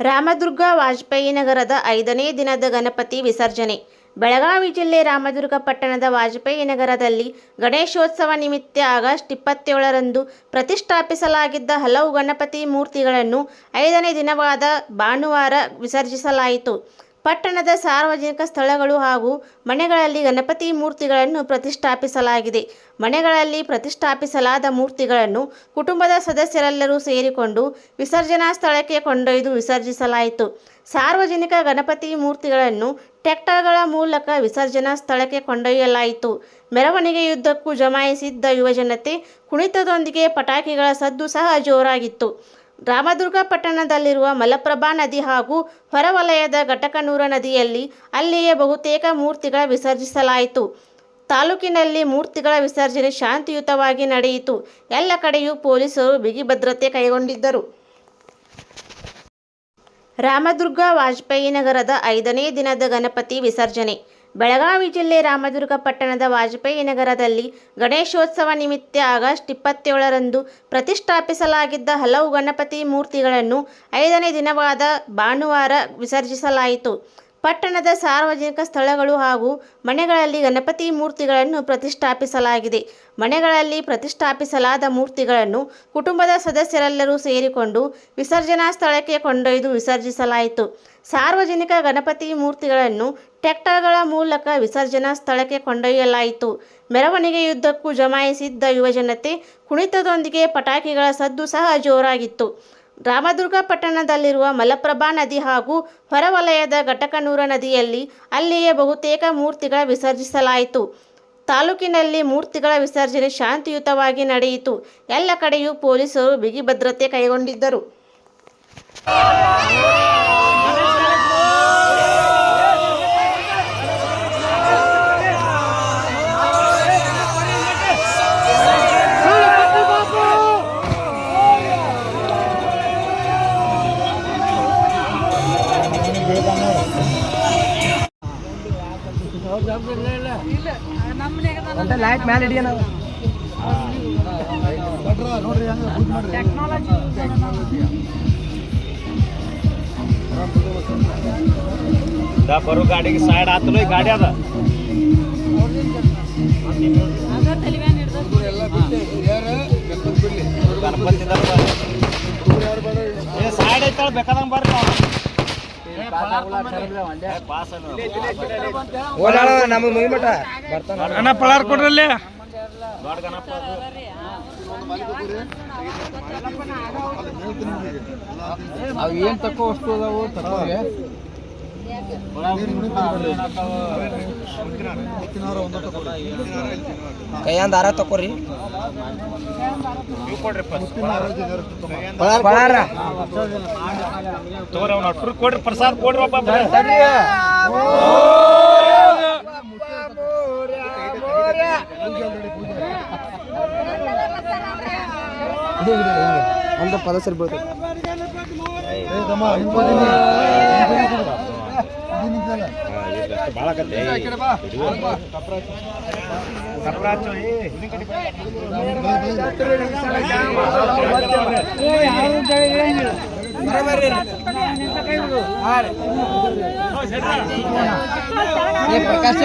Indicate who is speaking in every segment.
Speaker 1: ರಾಮದುರ್ಗ ವಾಜಪೇಯಿ ನಗರದ ಐದನೇ ದಿನದ ಗಣಪತಿ ವಿಸರ್ಜನೆ. ಬೆಳಗಾವಿ ಜಿಲ್ಲೆ ರಾಮದುರ್ಗ ಪಟ್ಟಣದ ವಾಜಪೇಯಿ ನಗರದಲ್ಲಿ ಗಣೇಶೋತ್ಸವ ನಿಮಿತ್ತ ಆಗಸ್ಟ್ ಇಪ್ಪತ್ತೇಳರಂದು ಪ್ರತಿಷ್ಠಾಪಿಸಲಾಗಿದ್ದ ಹಲವು ಗಣಪತಿ ಮೂರ್ತಿಗಳನ್ನು ಐದನೇ ದಿನವಾದ ಭಾನುವಾರ ವಿಸರ್ಜಿಸಲಾಯಿತು. ಪಟ್ಟಣದ ಸಾರ್ವಜನಿಕ ಸ್ಥಳಗಳು ಹಾಗೂ ಮನೆಗಳಲ್ಲಿ ಗಣಪತಿ ಮೂರ್ತಿಗಳನ್ನು ಪ್ರತಿಷ್ಠಾಪಿಸಲಾಗಿದೆ. ಮನೆಗಳಲ್ಲಿ ಪ್ರತಿಷ್ಠಾಪಿಸಲಾದ ಮೂರ್ತಿಗಳನ್ನು ಕುಟುಂಬದ ಸದಸ್ಯರೆಲ್ಲರೂ ಸೇರಿಕೊಂಡು ವಿಸರ್ಜನಾ ಸ್ಥಳಕ್ಕೆ ಕೊಂಡೊಯ್ದು ವಿಸರ್ಜಿಸಲಾಯಿತು. ಸಾರ್ವಜನಿಕ ಗಣಪತಿ ಮೂರ್ತಿಗಳನ್ನು ಟ್ರ್ಯಾಕ್ಟರ್ಗಳ ಮೂಲಕ ವಿಸರ್ಜನಾ ಸ್ಥಳಕ್ಕೆ ಕೊಂಡೊಯ್ಯಲಾಯಿತು. ಮೆರವಣಿಗೆಯುದ್ದಕ್ಕೂ ಜಮಾಯಿಸಿದ್ದ ಯುವಜನತೆ ಕುಣಿತದೊಂದಿಗೆ ಪಟಾಕಿಗಳ ಸದ್ದು ಸಹ ಜೋರಾಗಿತ್ತು. ರಾಮದುರ್ಗ ಪಟ್ಟಣದಲ್ಲಿರುವ ಮಲಪ್ರಭಾ ನದಿ ಹಾಗೂ ಹೊರವಲಯದ ಘಟಕನೂರ ನದಿಯಲ್ಲಿ ಅಲ್ಲಿಯೇ ಬಹುತೇಕ ಮೂರ್ತಿಗಳ ವಿಸರ್ಜಿಸಲಾಯಿತು. ತಾಲೂಕಿನಲ್ಲಿ ಮೂರ್ತಿಗಳ ವಿಸರ್ಜನೆ ಶಾಂತಿಯುತವಾಗಿ ನಡೆಯಿತು. ಎಲ್ಲ ಕಡೆಯೂ ಪೊಲೀಸರು ಬಿಗಿ ಭದ್ರತೆ ಕೈಗೊಂಡಿದ್ದರು. ರಾಮದುರ್ಗ ವಾಜಪೇಯಿ ನಗರದ ಐದನೇ ದಿನದ ಗಣಪತಿ ವಿಸರ್ಜನೆ. ಬೆಳಗಾವಿ ಜಿಲ್ಲೆ ರಾಮದುರ್ಗ ಪಟ್ಟಣದ ವಾಜಪೇಯಿ ನಗರದಲ್ಲಿ ಗಣೇಶೋತ್ಸವ ನಿಮಿತ್ತ ಆಗಸ್ಟ್ ಇಪ್ಪತ್ತೇಳರಂದು ಪ್ರತಿಷ್ಠಾಪಿಸಲಾಗಿದ್ದ ಹಲವು ಗಣಪತಿ ಮೂರ್ತಿಗಳನ್ನು ಐದನೇ ದಿನವಾದ ಭಾನುವಾರ ವಿಸರ್ಜಿಸಲಾಯಿತು. ಪಟ್ಟಣದ ಸಾರ್ವಜನಿಕ ಸ್ಥಳಗಳು ಹಾಗೂ ಮನೆಗಳಲ್ಲಿ ಗಣಪತಿ ಮೂರ್ತಿಗಳನ್ನು ಪ್ರತಿಷ್ಠಾಪಿಸಲಾಗಿದೆ. ಮನೆಗಳಲ್ಲಿ ಪ್ರತಿಷ್ಠಾಪಿಸಲಾದ ಮೂರ್ತಿಗಳನ್ನು ಕುಟುಂಬದ ಸದಸ್ಯರೆಲ್ಲರೂ ಸೇರಿಕೊಂಡು ವಿಸರ್ಜನಾ ಸ್ಥಳಕ್ಕೆ ಕೊಂಡೊಯ್ದು ವಿಸರ್ಜಿಸಲಾಯಿತು. ಸಾರ್ವಜನಿಕ ಗಣಪತಿ ಮೂರ್ತಿಗಳನ್ನು ಟ್ರ್ಯಾಕ್ಟರ್ಗಳ ಮೂಲಕ ವಿಸರ್ಜನಾ ಸ್ಥಳಕ್ಕೆ ಕೊಂಡೊಯ್ಯಲಾಯಿತು. ಮೆರವಣಿಗೆಯುದ್ದಕ್ಕೂ ಜಮಾಯಿಸಿದ್ದ ಯುವಜನತೆ ಕುಣಿತದೊಂದಿಗೆ ಪಟಾಕಿಗಳ ಸದ್ದು ಸಹ ಜೋರಾಗಿತ್ತು. ರಾಮದುರ್ಗ ಪಟ್ಟಣದಲ್ಲಿರುವ ಮಲಪ್ರಭಾ ನದಿ ಹಾಗೂ ಹೊರವಲಯದ ಘಟಕನೂರ ನದಿಯಲ್ಲಿ ಅಲ್ಲಿಯೇ ಬಹುತೇಕ ಮೂರ್ತಿಗಳ ವಿಸರ್ಜಿಸಲಾಯಿತು. ತಾಲೂಕಿನಲ್ಲಿ ಮೂರ್ತಿಗಳ ವಿಸರ್ಜನೆ ಶಾಂತಿಯುತವಾಗಿ ನಡೆಯಿತು. ಎಲ್ಲ ಕಡೆಯೂ ಪೊಲೀಸರು ಬಿಗಿ ಭದ್ರತೆ ಕೈಗೊಂಡಿದ್ದರು.
Speaker 2: ಲೈಟ್ ಮ್ಯಾಲ
Speaker 3: ಬರೋ ಗಾಡಿಗೆ ಸೈಡ್ ಆತಲು ಈ ಗಾಡಿ ಅದ ಗಣಪತಿ ಸೈಡ್ ಐತಾಳ ಬೇಕಾದಂಗ ಬರ್ರಿ
Speaker 2: ಓಡಾಡ ನಮಗೆ ಮುಗಿಮಟ ಬರ್ತಾನ ಅಣ್ಣ
Speaker 3: ಪಳಾರ್ ಕೊಡ್ರಲ್ಲಿ
Speaker 2: ಅವು ಏನ್ ತಕ್ಕೋ ವಸ್ತು ಅದಾವು ತಕ್ಕೋಗೆ ಕೈಯಂದ ದಾರ ತಕೋರಿ
Speaker 3: ನೀವು ಕೊಡ್ರಿ ಪಳಾರ ತಗೋರಿ ಅವ್ನ ಅಟ್ರು ಕೊಡ್ರಿ ಪ್ರಸಾದ್ ಕೊಡ್ರಿ ಒಬ್ಬ
Speaker 2: ಒಂದು ಪದ ಸರಿ ಬೀಳ್ತದೆ
Speaker 3: ಭಾಳ ಕತೆ ಏ
Speaker 2: ಪ್ರಕಾಶ.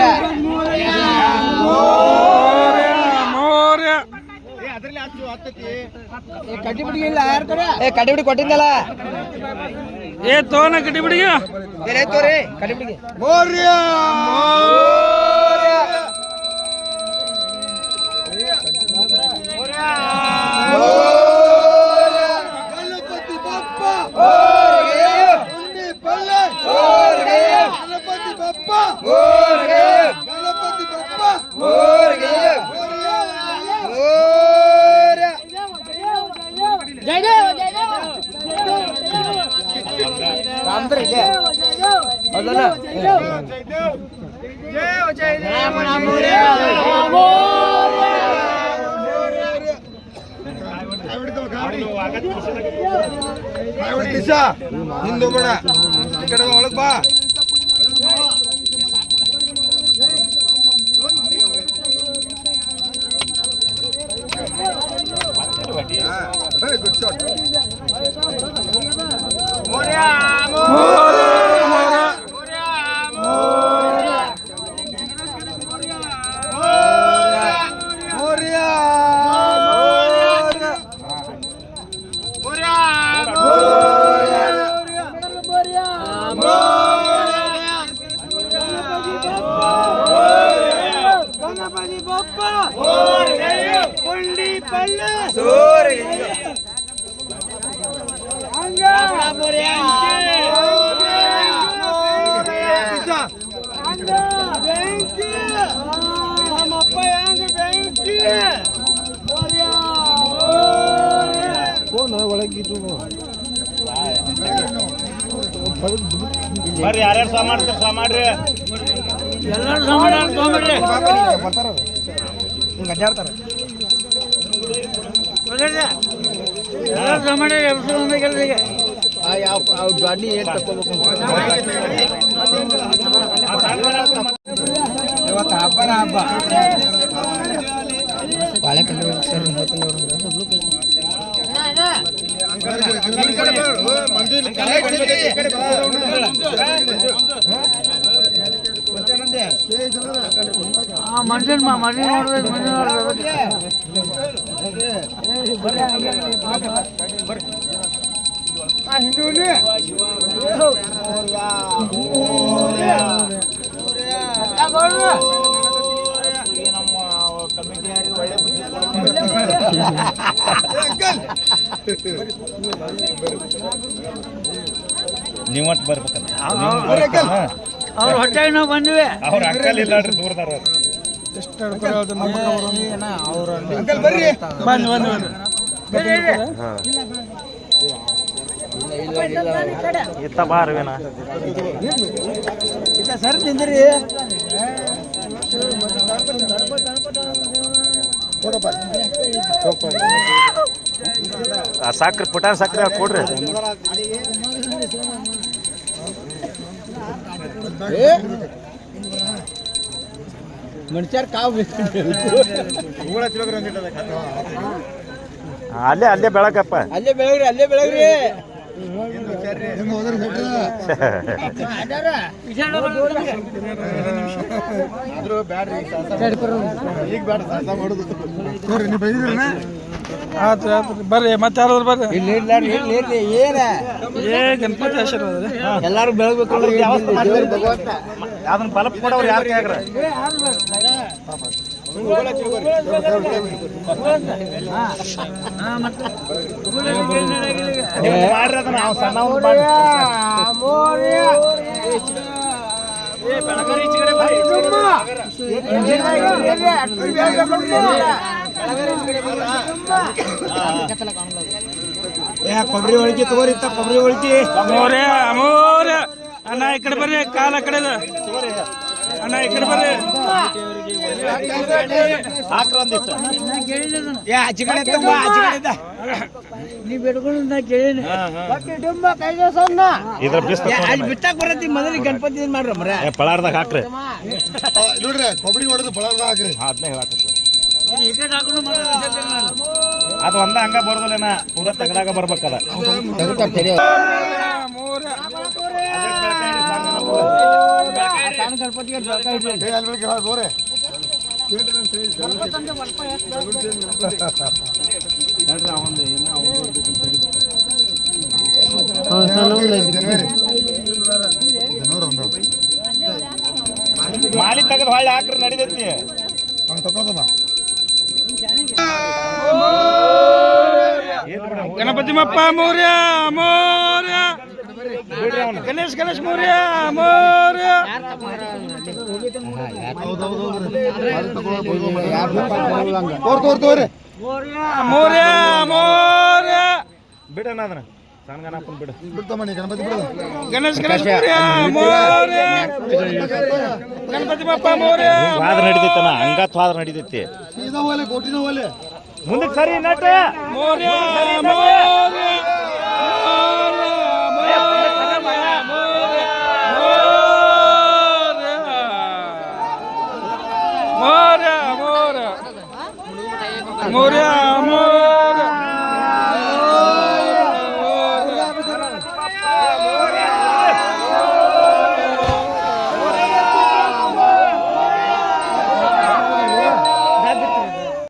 Speaker 2: ಕಡ್ಡಿ ಬಿಡಿ ಇಲ್ಲ ಯಾರ ಕಡೆ? ಏ ಕಡ್ಡಿ ಬಿಡಿ ಕೊಟ್ಟಿದ್ದಲ್ಲ.
Speaker 4: ಏ ತೋನ ಕಟ್ಟಿ ಬಿಡಿಗೆ
Speaker 2: ಏ ತೋರಿ ಕಡ್ಡಿ ಬಿಡಿಗೆ
Speaker 5: ಗಣಪತಿ ಬಪ್ಪ ಉಂಡಿ ಪಳ್ಳ ಗಣಪತಿ ಬಪ್ಪ ಗಣಪತಿ ಬಪ್ಪ
Speaker 2: ರಾಮದ್ರಿ ಇಲ್ಲೇ ಹೌದಲ್ಲ ಹಿಂದೆ ಬೇಡ
Speaker 5: ಈ ಕಡೆ ಒಳಗ್ ಬಾ
Speaker 3: good shot
Speaker 2: Bari,
Speaker 3: ada yang sama, ada yang sama, ada yang sama, ada yang sama, ada yang sama, ada yang sama, ada
Speaker 6: yang sama, ada yang sama, ada yang
Speaker 2: sama, ada ಆ ಯಾವ ಅವ್ ಗಾಡಿ ಏನ್ ತಕೋಬೇಕು ಇವತ್ತು ಹಬ್ಬನ ಹಬ್ಬ. ಬಾಳೆ sir
Speaker 6: ಮನುಷ್ಯನ್ ಮನುಷ್ಯ
Speaker 2: ನೋಡ್ಬೇಕು ಮನುಷ್ಯ ನೋಡ್ಬೇಕು.
Speaker 3: ನೀವಟ್ ಬರ್ಬೇಕಂತ ಅವ್ರ ಹೊಟ್ಟೆ
Speaker 6: ನಾವು ಬಂದ್ವಿ.
Speaker 3: ಅವ್ರ ಅಕ್ಕಲ್ ಇಲ್ಲ ನೋಡ್ರಿ ದೂರದಾರ
Speaker 2: ಬಂದು
Speaker 4: ಬಂದು
Speaker 3: ಇತ್ತ ಬಾರ್ವೇನ
Speaker 2: ಸರ್ ತಿಂದ್ರಿ
Speaker 3: ಆ ಸಕ್ರೆ ಪುಟಾನ್ ಸಕ್ರೆ ಕೊಡ್ರಿ.
Speaker 2: ಮನುಷ್ಯರ್ ಕಾವು
Speaker 3: ಅಲ್ಲೇ ಅಲ್ಲೇ ಬೆಳಕಪ್ಪ.
Speaker 2: ಅಲ್ಲೇ ಬೆಳಗ್ರಿ ಅಲ್ಲೇ ಬೆಳಗ್ರಿ.
Speaker 4: ಬರ್ರಿ ಮತ್ತೆ ಯಾರಾದ್ರು ಬರ್ರಿ
Speaker 2: ಇಲ್ಲಿ ಏನ
Speaker 4: ಗಣಪತಿ ಆಶೀರ್ವಾದ
Speaker 2: ಎಲ್ಲಾರು ಬೆಳಗ್ಬೇಕು
Speaker 3: ಅದನ್ನ ಬಲಪ್ ಕೊಡವ್ರು ಯಾರು ಕೇಳ್ರ ಮಾಡ್ರಿ ಅದನ್ನ ಸಣ್ಣ ಕೊಬ್ಬರಿ ಒಳಗೆ ತಗೋರಿ
Speaker 2: ಕೊಬ್ಬರಿ ಒಳಗೆ
Speaker 3: ಅಮೋರೆ
Speaker 4: ಅಮೋರೆ ಅಣ್ಣ ಈ ಕಡೆ ಬರ್ರಿ ಕಾಲ ಆ ಕಡೆ ಇದೆ. ಅಣ್ಣ ಈ ಕಡೆ ಬರ್ರಿ.
Speaker 3: ಹಾಕ್ರ ಒಂದಿಷ್ಟು
Speaker 2: ಏ ಆಚೆ ಕಡೆ ತುಂಬ. ಆಚೆ ಕಡೆ ಇದ್ದ. ನೀ
Speaker 6: ಬಿಡ್ಕೊಂಡು ಕೇಳಿನಿ
Speaker 3: ಇದ್ರ ಬಿಸ್ ಏ, ಅಲ್ಲಿ
Speaker 2: ಬಿಟ್ಟಾಕ್ ಬರತ್ತಿ ಮೊದಲು ಗಣಪತಿ ಏನ್ ಮಾಡ್ರ ಮರ
Speaker 3: ಪಳಾರ್ದಾಗ ಹಾಕ್ರಿ.
Speaker 5: ನೋಡ್ರಿ ಕೊಬ್ಬರಿ ಹೊಡೆದು ಹಾಕ್ರಿ.
Speaker 3: ಅದನ್ನೇ ಅದು ಒಂದ ಹಂಗ ಬರೋದಿಲ್ಲ ಪೂರ ತಗದಾಗ ಬರ್ಬೇಕದ. ಮಾಲಿ ತೆಗೆದು ಹೊಳ್ಳಿ ಹಾಕ್ರಿ ನಡಿದೈತಿ
Speaker 5: ಹಂಗೆ ತಗೋದಮ್ಮ
Speaker 3: ಗಣಪತಿ ಮಪ್ಪ
Speaker 4: ಮೌರ್ಯ ಮೌರ್ಯ ಗಣೇಶ್ ಗಣೇಶ್ ಮೌರ್ಯ ಮೌರ್ಯ.
Speaker 2: ತೋರ್ ತೋರ್
Speaker 5: ತೋರಿ
Speaker 4: ಮೌರ್ಯ. ಮೌರ್ಯ
Speaker 3: ಬಿಡಣ ಅದನ್ನ. ಸಣ್ಣ ಬಿಡು
Speaker 5: ಬಿಡ್ತಮ್ಮ ನೀ ಗಣಪತಿ ಬಿಡು.
Speaker 4: ಗಣೇಶ್ ಗಣೇಶ್ ಮೌರ್ಯ ಮೌರ್ಯ. ಗಣಪತಿ ಬಪ್ಪ ಮೌರ್ಯ ವಾದ
Speaker 3: ನಡಿದೈತನ ಹಂಗತ್ ವಾದ ನಡೀತೈತಿ.
Speaker 5: ಸೀದಾ ಹೋಲೆ ಕೋಟಿನ ಹೋಲೆ
Speaker 3: ಮುಂದಕ್ಕೆ ಸರಿ ನಟ
Speaker 4: ಮೌರ್ಯ ಮೌರ್ಯ. Moreamos.